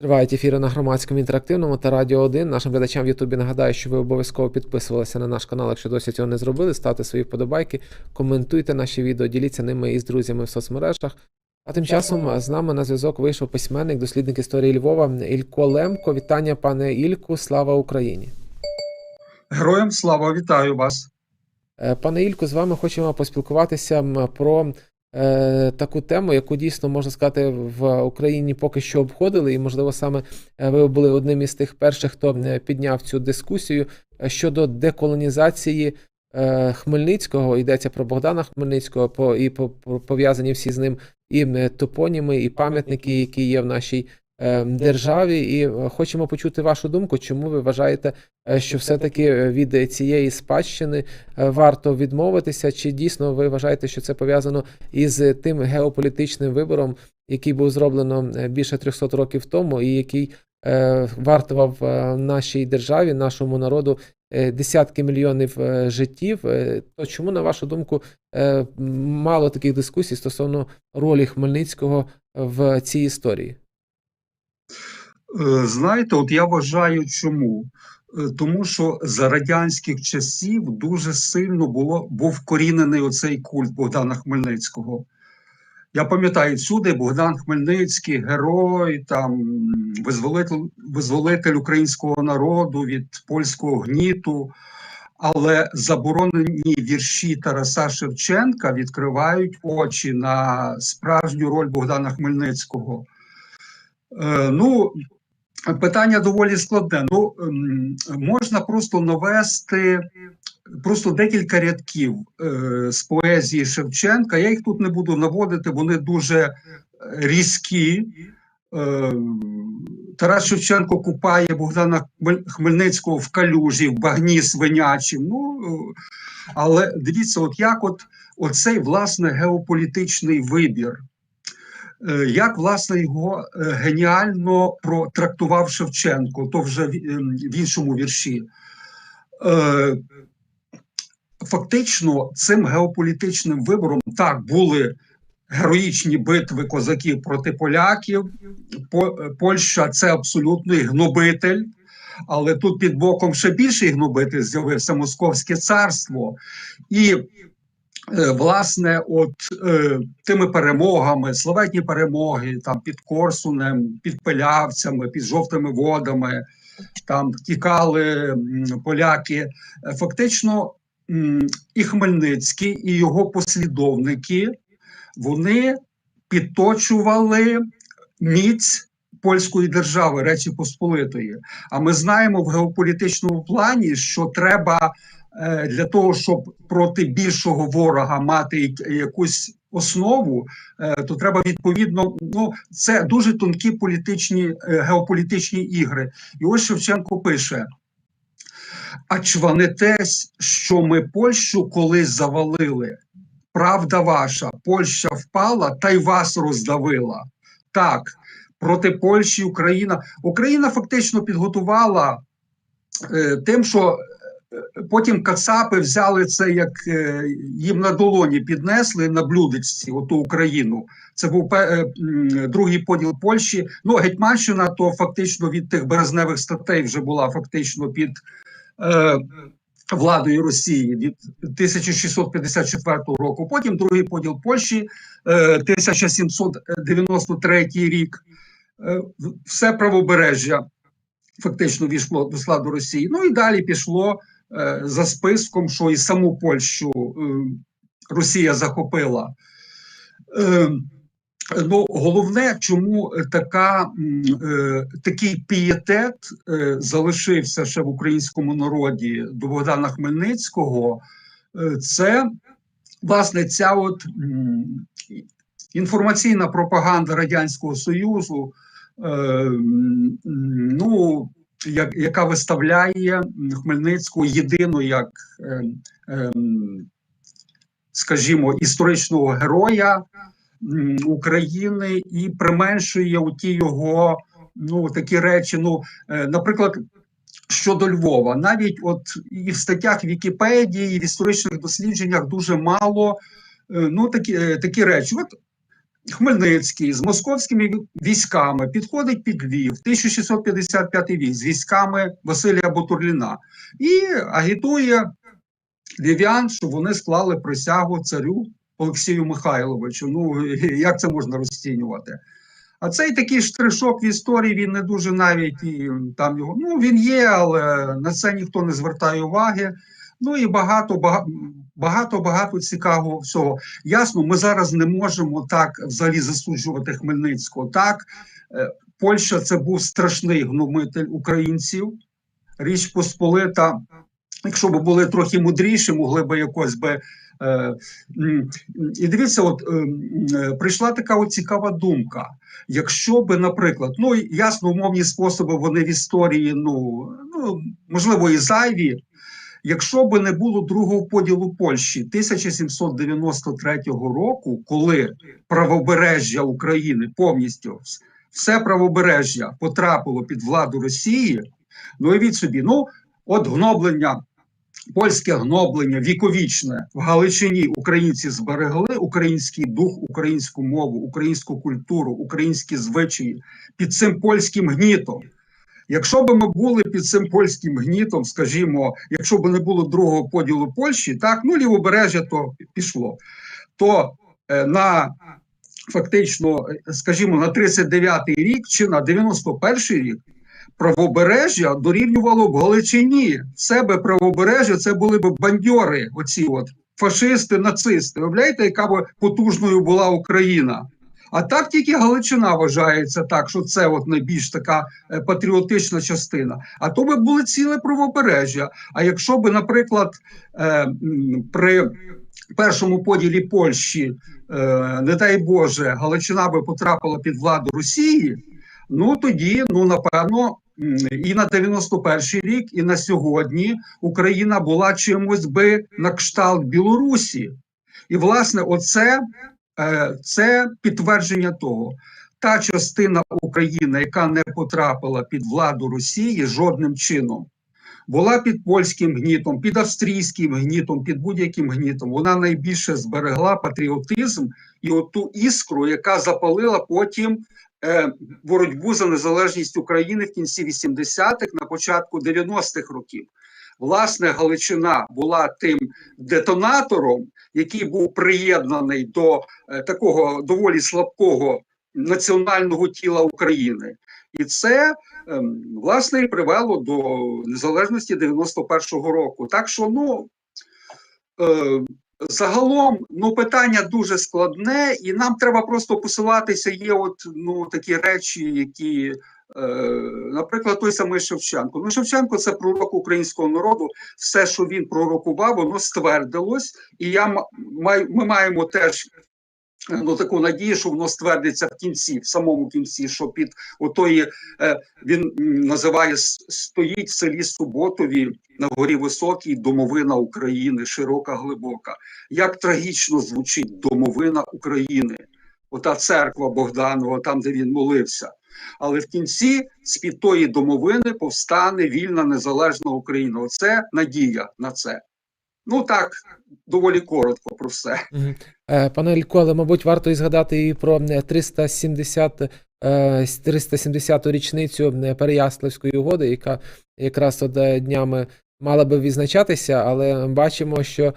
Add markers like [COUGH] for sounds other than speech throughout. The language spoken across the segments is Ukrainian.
Тривають ефіри на громадському інтерактивному та Радіо 1. Нашим глядачам в Ютубі нагадаю, що ви обов'язково підписувалися на наш канал, якщо досі цього не зробили. Ставте свої вподобайки, коментуйте наші відео, діліться ними із друзями в соцмережах. А тим часом з нами на зв'язок вийшов письменник, дослідник історії Львова Ілько Лемко. Вітання, пане Ільку, слава Україні! Героям слава, вітаю вас. Е, Пане Ільку, з вами хочемо поспілкуватися про е, таку тему, яку дійсно можна сказати в Україні поки що обходили, і можливо саме е, ви були одним із тих перших, хто підняв цю дискусію щодо деколонізації Хмельницького. Йдеться про Богдана Хмельницького, по і по- по- пов'язані всі з ним і топоніми, і пам'ятники, які є в нашій державі. І е, хочемо почути вашу думку, чому ви вважаєте, е, що все-таки е, від цієї спадщини варто відмовитися, чи дійсно ви вважаєте, що це пов'язано із тим геополітичним вибором, який був зроблено більше 300 років тому, і який вартував нашій державі, нашому народу десятки мільйонів життів. То чому, на вашу думку, мало таких дискусій стосовно ролі Хмельницького в цій історії? Е, Знаєте, от я вважаю, чому? Е, Тому що за радянських часів дуже сильно було, був вкорінений оцей культ Богдана Хмельницького. Я пам'ятаю, всюди Богдан Хмельницький, герой, там визволитель, визволитель українського народу від польського гніту. Але заборонені вірші Тараса Шевченка відкривають очі на справжню роль Богдана Хмельницького. Е, ну, питання доволі складне. Ну, ем, можна просто навести просто декілька рядків е, з поезії Шевченка. Я їх тут не буду наводити, вони дуже різкі. Е, Тарас Шевченко купає Богдана Хмельницького в калюжі, в багні свинячим. Ну, е, але дивіться, от як от оцей власне геополітичний вибір як власне його е, геніально протрактував Шевченко, то вже в ем, іншому вірші. Е, Фактично, цим геополітичним вибором так були героїчні битви козаків проти поляків. Е, Польща це абсолютний гнобитель. Але тут під боком ще більший гнобитель з'явився Московське царство. І Е, власне, от е, тими перемогами, славетні перемоги там під Корсунем, під Пилявцями, під жовтими водами, там тікали поляки. Е, Фактично, і Хмельницький, і його послідовники вони підточували міць польської держави, Речі Посполитої. А ми знаємо в геополітичному плані, що треба е, для того, щоб проти більшого ворога мати якусь основу, е, то треба відповідно. Ну це дуже тонкі політичні е, геополітичні ігри. І ось Шевченко пише. А чванетесь, що ми Польщу колись завалили. Правда ваша, Польща впала та й вас роздавила. Так, проти Польщі Україна. Україна фактично підготувала е, тим, що е, потім Кацапи взяли це, як е, їм на долоні піднесли на блюдечці, оту Україну. Це був е, другий поділ Польщі. Ну, Гетьманщина, то фактично від тих березневих статей вже була фактично під. Е, Владою Росії від 1654 року. Потім другий поділ Польщі, е, 1793 рік. Е, Все правобережжя фактично війшло до складу Росії. Ну і далі пішло за списком, що і саму Польщу е, Росія захопила. Е, Ну, головне, чому така, е, такий пієтет е, залишився ще в українському народі до Богдана Хмельницького, е, це власне ця от м, інформаційна пропаганда Радянського Союзу, е, ну, як, яка виставляє Хмельницького єдину як, е, е, скажімо, історичного героя України і применшує у ті його ну такі речі. Ну, е, наприклад, щодо Львова, навіть от і в статтях Вікіпедії, і в історичних дослідженнях дуже мало ну, такі, е, такі речі. От Хмельницький з московськими військами підходить під Львів, 1655 військ з військами Василія Бутурліна і агітує львів'ян, щоб вони склали присягу царю Олексію Михайловичу. Ну [LAUGHS] як це можна розцінювати? А цей такий штришок в історії він не дуже навіть і там його. Ну він є, але на це ніхто не звертає уваги. Ну і багато багато багато багато цікавого всього. Ясно, ми зараз не можемо так взагалі засуджувати Хмельницького. Так, е, Польща це був страшний гномитель українців. Річ Посполита, якщо б були трохи мудріші, могли би якось би. Е, і дивіться, от е, прийшла така от цікава думка. Якщо би, наприклад, ну ясно, умовні способи вони в історії, ну, ну можливо, і зайві. Якщо би не було другого поділу Польщі 1793 року, коли правобережжя України повністю все правобережжя потрапило під владу Росії, ну уявіть собі, ну от гноблення, польське гноблення віковічне в Галичині українці зберегли український дух, українську мову, українську культуру, українські звичаї під цим польським гнітом. Якщо б ми були під цим польським гнітом, скажімо, якщо б не було другого поділу Польщі, так ну лівобережжя то пішло, то е, на фактично, скажімо, на 39-й рік чи на 91-й рік правобережжя дорівнювало б Галичині. Себе правобережжя це були б бандьори, оці от фашисти, нацисти. Уявляєте, яка б потужною була Україна? А так тільки Галичина вважається так, що це от найбільш така е, патріотична частина. А то би були ціле правобережжя. А якщо би, наприклад, е, при першому поділі Польщі, е, не дай Боже, Галичина би потрапила під владу Росії, ну тоді, ну напевно. І на 91-й рік, і на сьогодні Україна була чимось би на кшталт Білорусі. І, власне, оце це підтвердження того, та частина України, яка не потрапила під владу Росії жодним чином, була під польським гнітом, під австрійським гнітом, під будь-яким гнітом. Вона найбільше зберегла патріотизм і оту іскру, яка запалила потім е, боротьбу за незалежність України в кінці 80-х, на початку 90-х років. Власне, Галичина була тим детонатором, який був приєднаний до е, такого доволі слабкого національного тіла України, і це ем, власне і привело до незалежності 91-го року. Так що, ну е, загалом, ну питання дуже складне, і нам треба просто посилатися. Є от ну такі речі, які. Е, Наприклад, той самий Шевченко. Ну, Шевченко це пророк українського народу. Все, що він пророкував, воно ствердилось, і я ми маємо теж ну, таку надію, що воно ствердиться в кінці, в самому кінці, що під отої е, він називає стоїть в селі Суботові на горі Високій домовина України, широка, глибока. Як трагічно звучить домовина України, ота церква Богданова, там, де він молився. Але в кінці з-під тої домовини повстане вільна незалежна Україна. Оце надія на це. Ну так, доволі коротко про все. Е, Пане Ілько, але, мабуть, варто і згадати і про е, 370, е, 370-ту річницю Переяславської угоди, яка якраз от е, днями мала би відзначатися, але бачимо, що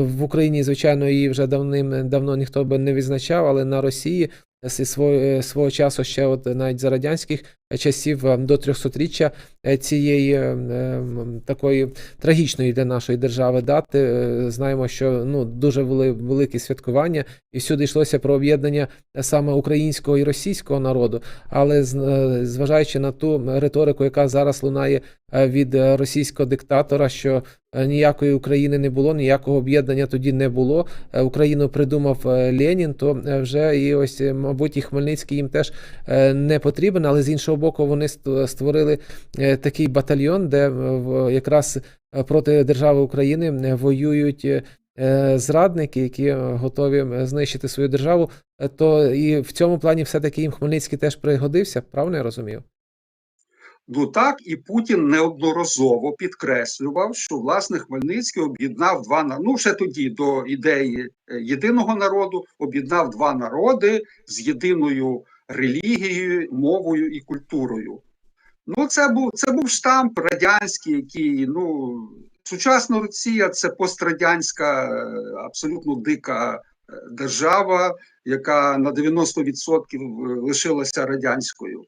в Україні, звичайно, її вже давним давно ніхто би не відзначав, але на Росії е, свого часу ще от навіть за радянських часів е, до 300-річчя е, цієї е, такої трагічної для нашої держави дати. Знаємо, що ну дуже були великі святкування, і всюди йшлося про об'єднання саме українського і російського народу. Але зважаючи на ту риторику, яка зараз лунає від російського диктатора, що ніякої України не було, ніякого об'єднання тоді не було. Україну придумав Ленін, то вже і ось, мабуть, і Хмельницький їм теж не потрібен, але з іншого вони ст- створили е, такий батальйон, де якраз проти держави України е, воюють е, зрадники, які готові знищити свою державу. То і в цьому плані все-таки їм Хмельницький теж пригодився, правильно я розумію? Ну так, і Путін неодноразово підкреслював, що власне Хмельницький об'єднав два ну ще тоді до ідеї єдиного народу, об'єднав два народи з єдиною релігією, мовою і культурою. Ну, це був це був штамп радянський, який ну сучасна Росія це пострадянська, е, абсолютно дика е, держава, яка на 90% лишилася радянською.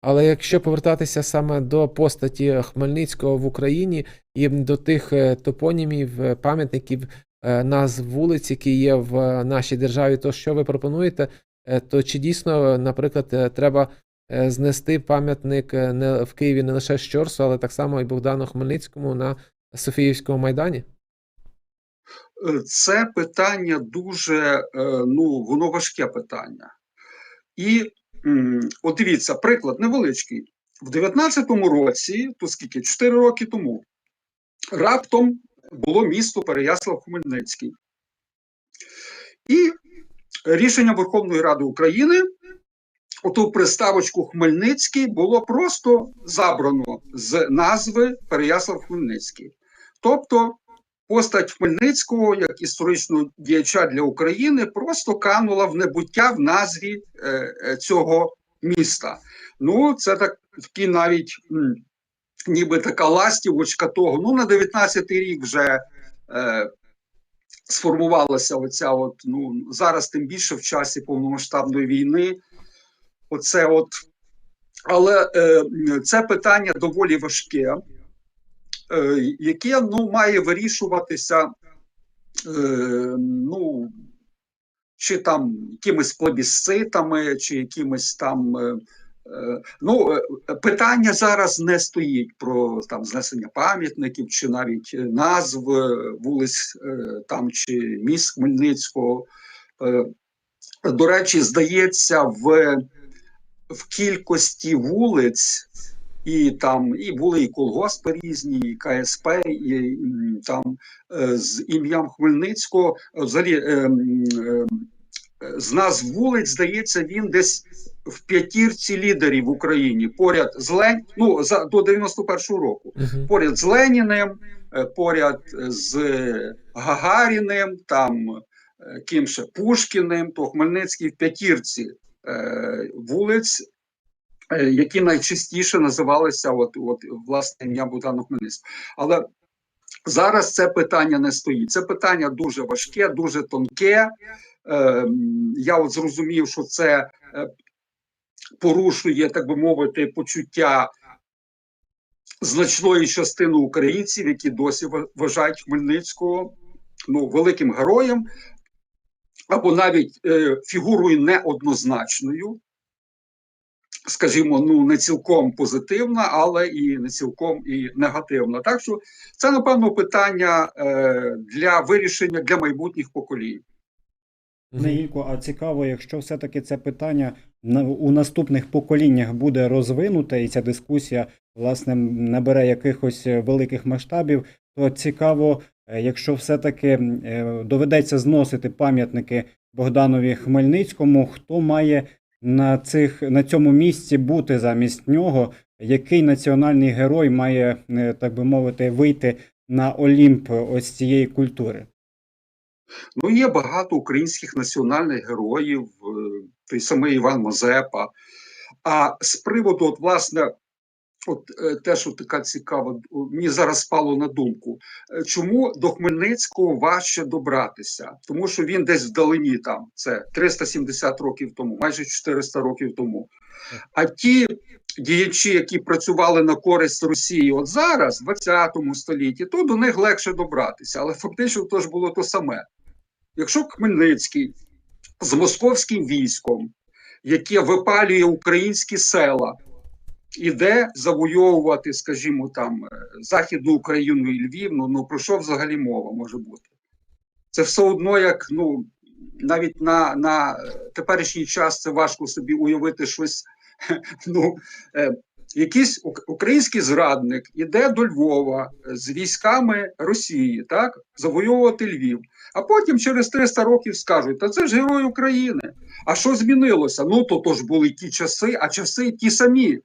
Але якщо повертатися саме до постаті Хмельницького в Україні і до тих е, топонімів, е, пам'ятників, е, назв вулиць, які є в е, нашій державі, то що ви пропонуєте? Е, То чи дійсно, наприклад, е, треба е, знести пам'ятник е, не в Києві не лише Щорсу, але так само і Богдану Хмельницькому на Софіївському майдані? Е, Це питання дуже е, ну воно важке питання. І от дивіться, приклад невеличкий. В 19-му році, то скільки 4 роки тому, раптом було місто Переяслав-Хмельницький. І рішення Верховної Ради України, оту приставочку Хмельницький було просто забрано з назви Переяслав-Хмельницький. Тобто постать Хмельницького як історичного діяча для України просто канула в небуття в назві е, е, цього міста. Ну, це так такий навіть ніби така ластівочка того. Ну, на 19-й рік вже е, сформувалася оця, от, ну, зараз тим більше в часі повномасштабної війни. Оце от. Але е, це питання доволі важке е, яке ну, має вирішуватися е, ну, чи там якимись плебісцитами, чи якимись там. Е, ну, е, питання зараз не стоїть про там знесення пам'ятників, чи навіть е, назв вулиць там чи міст Хмельницького. До речі, здається, в, в кількості вулиць і там і були і колгоспи різні, і КСП, і там з ім'ям Хмельницького. Взагалі, е, м, е, з назв вулиць, здається, він десь в п'ятірці лідерів в Україні поряд з Лень, ну за до 91-го року. Мгм. Поряд з Леніним, е, поряд з Гагаріним, там е, ким ще Пушкіним, то Хмельницький в п'ятірці е, вулиць, е, які найчастіше називалися от, от, власне ім'я Богдана Хмельницького. Але зараз це питання не стоїть. Це питання дуже важке, дуже тонке. Е, я от зрозумів, що це е, порушує, так би мовити, почуття значної частини українців, які досі вважають Хмельницького ну, великим героєм, або навіть е, фігурою неоднозначною, скажімо, ну не цілком позитивна, але і не цілком і негативна. Так що це, напевно, питання е, для вирішення для майбутніх поколінь. Мгм. Неїлько, а цікаво, якщо все-таки це питання у наступних поколіннях буде розвинуте, і ця дискусія власне набере якихось е, великих масштабів, то цікаво, е, якщо все-таки е, доведеться зносити пам'ятники Богданові Хмельницькому, хто має на цих на цьому місці бути замість нього, який національний герой має, так би мовити, вийти на Олімп ось цієї культури? Ну, є багато українських національних героїв, е, той самий Іван Мазепа. А з приводу, от, власне, от е, те, що така цікава, мені зараз спало на думку, е, чому до Хмельницького важче добратися? Тому що він десь вдалині там, це 370 років тому, майже 400 років тому. А ті діячі, які працювали на користь Росії, от зараз, в 20 столітті, то до них легше добратися. Але фактично то ж було то саме. Якщо Хмельницький з московським військом, яке випалює українські села, іде завойовувати, скажімо, там е, Західну Україну і Львів, ну, ну про що взагалі мова може бути? Це все одно, як ну навіть на, на теперішній час це важко собі уявити щось [LAUGHS] ну, е, якийсь український зрадник іде до Львова з військами Росії, так, завоювати Львів. А потім через 300 років скажуть: та це ж герой України. А що змінилося? Ну то, то ж були ті часи, а часи ті самі.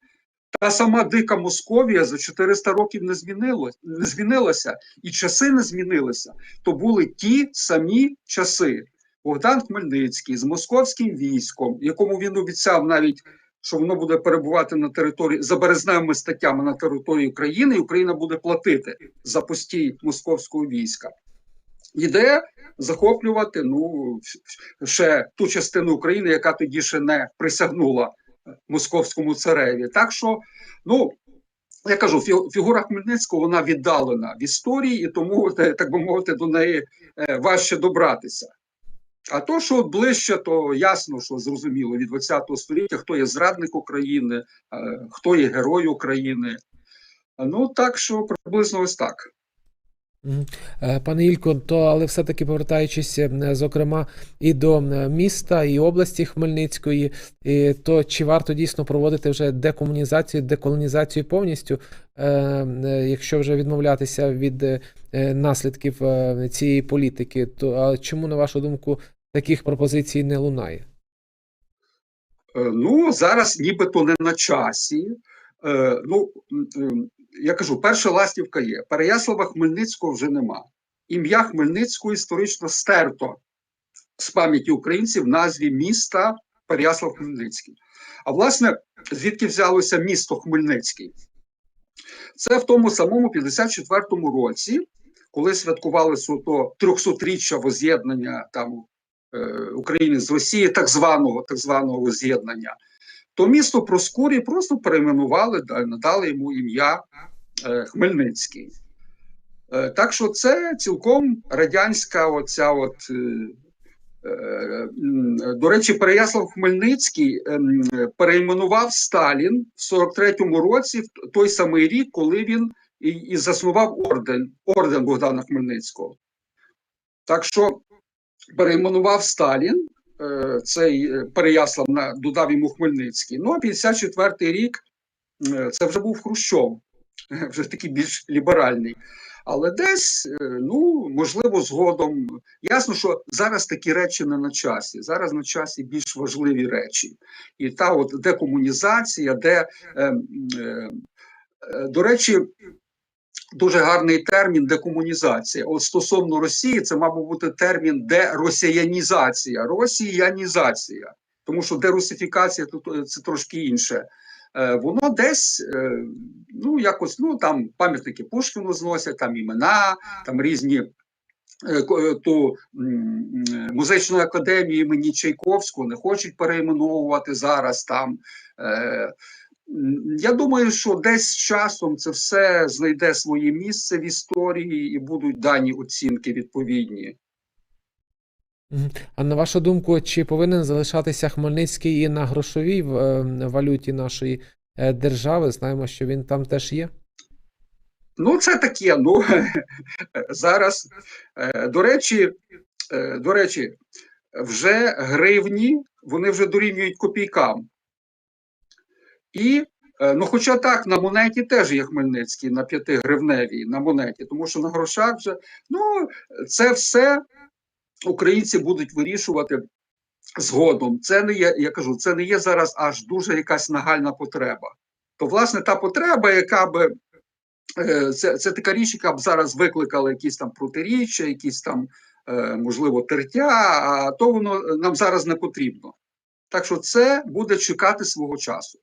Та сама дика Московія за 400 років не змінилось, не змінилася, і часи не змінилися. То були ті самі часи. Богдан Хмельницький з московським військом, якому він обіцяв навіть, що воно буде перебувати на території за березневими статтями на території України, і Україна буде платити за постій московського війська. Іде захоплювати ну ще ту частину України, яка тоді ще не присягнула московському цареві. Так що, ну я кажу, фігура Хмельницького вона віддалена в історії, і тому, [LAUGHS] так би мовити, до неї е, важче добратися. А то, що ближче, то ясно, що зрозуміло від 20 століття, хто є зрадник України, е, хто є герой України. Ну так що приблизно ось так. Е, Пане Ілько, то але все-таки повертаючись, е, зокрема, і до е, міста, і області Хмельницької, і то чи варто дійсно проводити вже декомунізацію, деколонізацію повністю, якщо вже відмовлятися від наслідків цієї політики, то а чому, на вашу думку, таких пропозицій не лунає? Ну, зараз нібито не на часі. Ну, я кажу, перша ластівка є. Переяслава Хмельницького вже нема. Ім'я Хмельницького історично стерто з пам'яті українців в назві міста Переяслав Хмельницький. А власне, звідки взялося місто Хмельницький? Це в тому самому 54-му році, коли святкували суто 300-річчя воз'єднання там е, України з Росії, так званого так званого воз'єднання, то місто Проскурі просто перейменували, надали йому ім'я е, Хмельницький. Е, так що це цілком радянська оця от. Е, до речі, Переяслав Хмельницький ем, перейменував Сталін в 43-му році, в той самий рік, коли він і, заснував орден, орден Богдана Хмельницького. Так що перейменував Сталін, цей е, Переяслав на, додав йому Хмельницький. Ну, а 54-й рік е, це вже був Хрущов, [LAUGHS] вже такий більш ліберальний. Але десь, е, ну, можливо, згодом. Ясно, що зараз такі речі не на часі. Зараз на часі більш важливі речі. І та от декомунізація, де, е, е, е, до речі, дуже гарний термін декомунізація. От стосовно Росії, це мав би бути термін деросіянізація, росіянізація. Тому що дерусифікація то- то це трошки інше. Е, Воно десь е, ну якось ну там пам'ятники Пушкіну зносять, там імена, там різні е, е, ту музичну академію імені Чайковського не хочуть перейменовувати зараз там. Я думаю, що десь з часом це все знайде своє місце в історії і будуть дані оцінки відповідні. А на вашу думку, чи повинен залишатися Хмельницький і на грошовій е, валюті нашої е, держави? Знаємо, що він там теж є. Ну, це таке. Ну [LAUGHS] зараз, е, до речі, до речі, вже гривні вони вже дорівнюють копійкам. І, е, ну, хоча так, на монеті теж є Хмельницький, на п'ятигривневій, на монеті, тому що на грошах вже, ну, це все українці будуть вирішувати згодом. Це не є, я кажу, це не є зараз аж дуже якась нагальна потреба. То, власне, та потреба, яка би Е, це, це така річ, яка б зараз викликала якісь там протиріччя, якісь там, е, можливо, тертя, а то воно нам зараз не потрібно. Так що це буде чекати свого часу.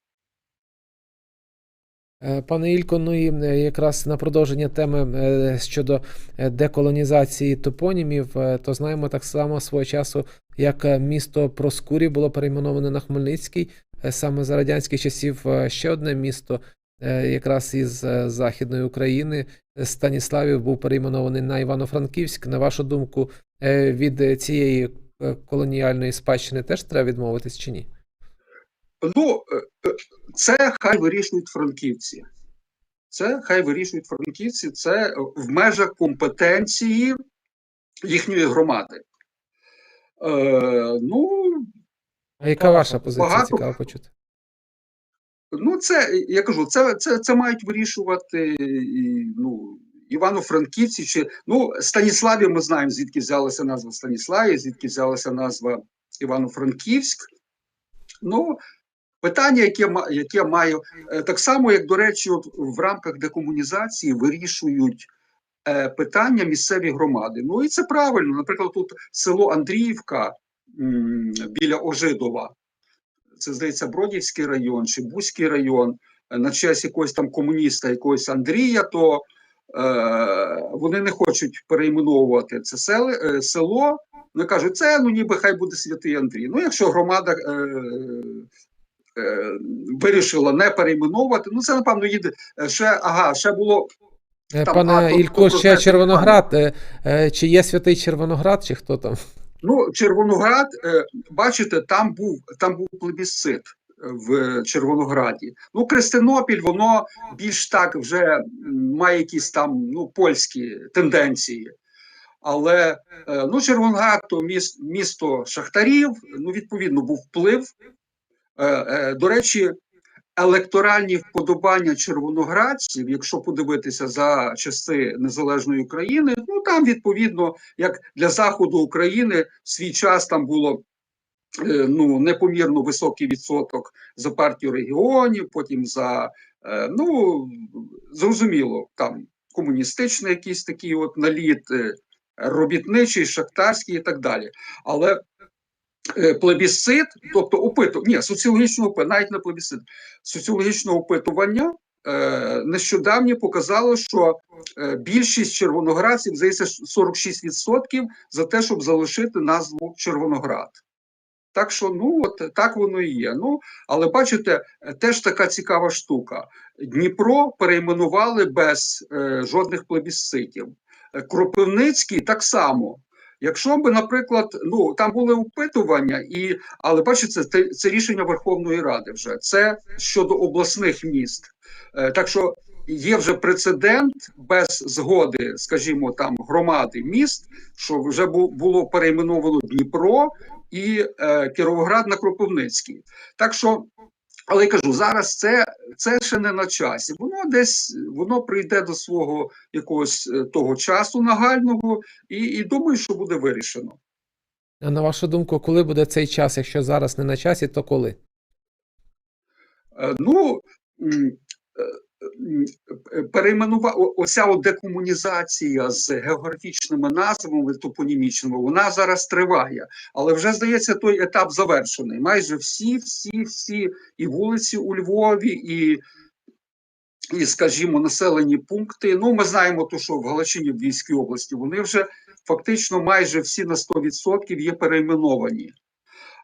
Е, Пане Ілько, ну і е, якраз на продовження теми е, щодо деколонізації топонімів, то знаємо так само свого часу, як місто Проскурі було перейменоване на Хмельницький. Саме за радянських часів ще одне місто, якраз із Західної України, Станіславів, був перейменований на Івано-Франківськ. На вашу думку, від цієї колоніальної спадщини теж треба відмовитись чи ні? Ну, е, е, це хай вирішують франківці. Це хай вирішують франківці, це е, в межах компетенції їхньої громади. Е, ну, А яка ваша позиція? Багато- Цікаво почути. Ну, це я кажу, це, це, це мають вирішувати і, ну, Івано-Франківці чи ну Станіславі. Ми знаємо, звідки взялася назва Станіславі, звідки взялася назва Івано-Франківськ. Ну, питання, яке яке маю е, так само, як до речі, от в рамках декомунізації вирішують. е, Питання місцеві громади. Ну і це правильно. Наприклад, тут село Андріївка м, біля Ожидова, це здається Бродівський район чи Бузький район, е, на честь якогось там комуніста, якогось Андрія, то е, вони не хочуть перейменовувати це сели, е, село. Вони кажуть, це ну ніби хай буде святий Андрій. Ну, якщо громада е, вирішила не перейменовувати, ну це напевно їде е, ще, ага, ще було Е, Там, Пане а, Ілько, тобто, ще Червоноград. е, е, Чи є святий Червоноград, чи хто там? Ну, Червоноград, е, бачите, там був там був плебісцит е, в Червонограді. Ну, Крестинопіль, воно більш так вже має якісь там ну, польські тенденції. Але е, ну, Червоноград то міс- місто шахтарів, ну, відповідно, був вплив. Е, е, До речі, електоральні вподобання червоноградців, якщо подивитися за часи незалежної України, ну там відповідно, як для заходу України, в свій час там було е, ну непомірно високий відсоток за партію регіонів, потім за ну зрозуміло, там комуністичний якийсь такий от наліт, робітничий, шахтарський і так далі. Але плебісцит, тобто опиту, ні, соціологічне опитування, навіть не плебісцит, соціологічне опитування е, нещодавнє показало, що е, більшість червоноградців, здається, 46% за те, щоб залишити назву Червоноград. Так що, ну от так воно і є. Ну, але бачите, е, теж така цікава штука. Дніпро перейменували без е, жодних плебісцитів. Е, Кропивницький так само. Якщо би, наприклад, ну там були опитування, і але бачите, це, це рішення Верховної Ради вже це щодо обласних міст. Е, так що є вже прецедент без згоди, скажімо, там громади міст, що вже бу- було перейменовано Дніпро і е, Кіровоград на Кропивницький. Так що, але я кажу, зараз це, це ще не на часі. Воно десь воно прийде до свого якогось е, того часу нагального, і, і думаю, що буде вирішено. А на вашу думку, коли буде цей час? Якщо зараз не на часі, то коли? Е, Ну е, м, перейменува о- оця от декомунізація з географічними назвами топонімічними, вона зараз триває, але вже здається, той етап завершений. Майже всі, всі, всі і вулиці у Львові, і, і скажімо, населені пункти. Ну, ми знаємо, то, що в Галичині в Львівській області вони вже фактично майже всі на 100% є перейменовані.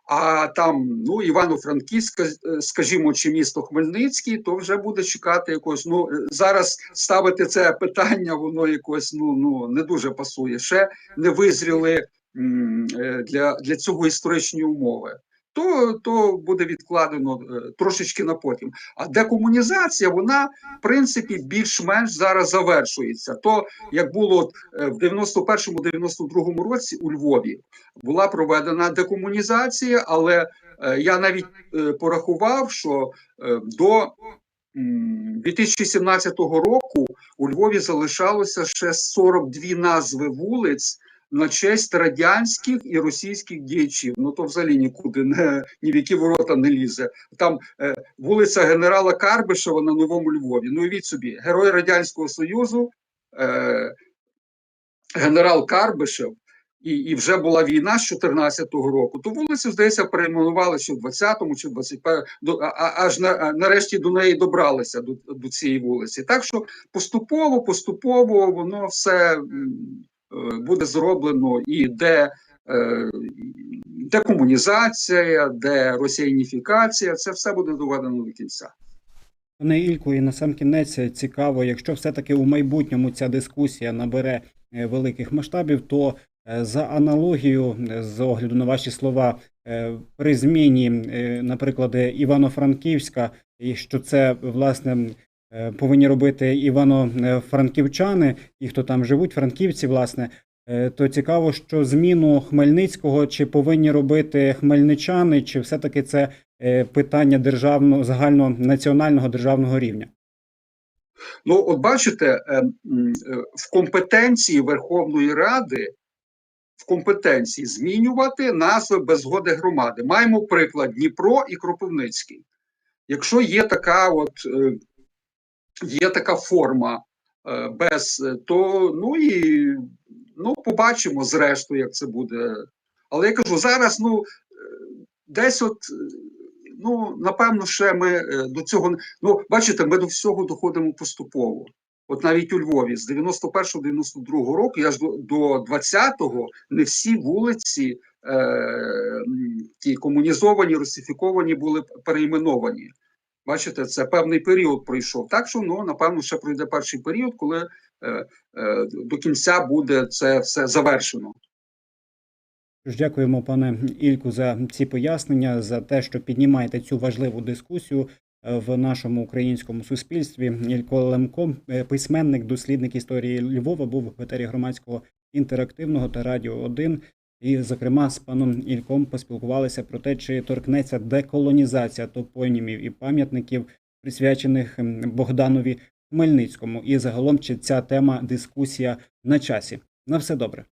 А там, ну, Івано-Франківська, е, скажімо, чи місто Хмельницький, то вже буде чекати якось. Ну е, зараз ставити це питання, воно якось ну, ну не дуже пасує. Ще не визріли е, для, для цього історичні умови. То, то буде відкладено е, трошечки на потім. А декомунізація, вона в принципі більш-менш зараз завершується. То як було е, в 91-92 році у Львові, була проведена декомунізація, але е, я навіть порахував, що до 2017 року у Львові залишалося ще 42 назви вулиць на честь радянських і російських діячів. Ну то взагалі нікуди не ні в які ворота не лізе. Там е, вулиця генерала Карбишева на Новому Львові. Ну уявіть собі, герой Радянського Союзу, е, генерал Карбишев і, і вже була війна з 14-го року, то вулицю, здається, перейменували ще в 20-му чи в 21 до а- аж на, нарешті до неї добралися до, до цієї вулиці. Так що поступово, поступово воно все буде зроблено і де. е, Декомунізація, де росіяніфікація, це все буде доведено до кінця. Пане Ілько, і на сам кінець е, цікаво, якщо все-таки у майбутньому ця дискусія набере е, великих масштабів, то е, за аналогією, е, з огляду на ваші слова, е, при зміні, е, наприклад, е, Івано-Франківська, і що це власне е, повинні робити івано-франківчани, і хто там живуть, франківці, власне. е, То цікаво, що зміну Хмельницького чи повинні робити хмельничани, чи все-таки це е, питання державного загальнонаціонального державного рівня? Ну, от бачите, е, е, в компетенції Верховної Ради в компетенції змінювати назви без згоди громади. Маємо приклад Дніпро і Кропивницький. Якщо є така, от е, є така форма е, без, е, то ну і ну, побачимо зрештою, як це буде. Але я кажу, зараз ну е, десь от. Ну, напевно, ще ми до цього Ну, бачите, ми до всього доходимо поступово. От навіть у Львові з 91-92 року, я ж до 20-го не всі вулиці, е, ті комунізовані, русифіковані, були перейменовані. Бачите, це певний період пройшов. Так що, ну, напевно, ще пройде перший період, коли е, е, до кінця буде це все завершено. Дякуємо, пане Ільку, за ці пояснення, за те, що піднімаєте цю важливу дискусію е, в нашому українському суспільстві. Ілько Лемко, е, письменник, дослідник історії Львова, був в етері громадського інтерактивного та радіо 1. І, зокрема, з паном Ільком поспілкувалися про те, чи торкнеться деколонізація топонімів і пам'ятників, присвячених Богданові Хмельницькому. І загалом, чи ця тема дискусія на часі. На все добре.